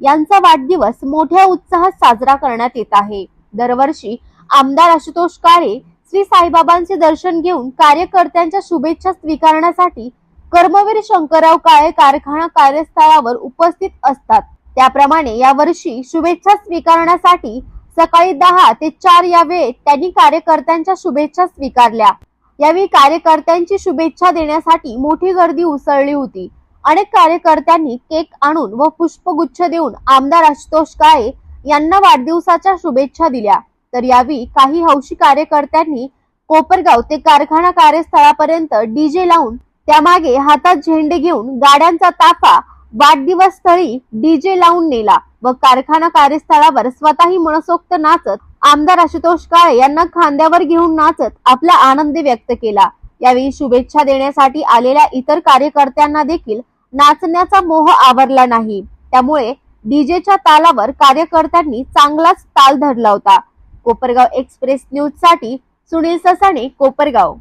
यांचा वाढदिवस मोठ्या उत्साहात साजरा करण्यात येत आहे. दरवर्षी आमदार आशुतोष काळे श्री साईबाबांचे दर्शन घेऊन कार्यकर्त्यांच्या शुभेच्छा स्वीकारण्यासाठी कर्मवीर शंकरराव काळे कारखाना कार्यस्थळावर उपस्थित असतात. त्याप्रमाणे यावर्षी शुभेच्छा स्वीकारण्यासाठी सकाळी दहा ते चार या वेळेत त्यांनी कार्यकर्त्यांच्या शुभेच्छा स्वीकारल्या. यावेळी कार्यकर्त्यांची शुभेच्छा देण्यासाठी मोठी गर्दी उसळली होती. अनेक कार्यकर्त्यांनी केक आणून व पुष्पगुच्छ देऊन आमदार आशुतोष काळे यांना वाढदिवसाच्या शुभेच्छा दिल्या. तर यावेळी काही हौशी कार्यकर्त्यांनी कोपरगाव ते कारखाना कार्यस्थळापर्यंत डीजे लावून त्यामागे हातात झेंडे घेऊन गाड्यांचा ताफा वाढदिवस स्थळी डीजे लावून नेला व कारखाना कार्यस्थळावर स्वतःही मनसोक्त नाचत आमदार आशुतोष काळे यांना खांद्यावर घेऊन नाचत आपला आनंद व्यक्त केला. यावेळी शुभेच्छा देण्यासाठी आलेल्या इतर कार्यकर्त्यांना देखील नाचण्याचा मोह आवरला नाही. त्यामुळे डीजेच्या तालावर कार्यकर्त्यांनी चांगलाच ताल धरला होता. कोपरगाव एक्सप्रेस न्यूजसाठी सुनील ससाणे कोपरगाव.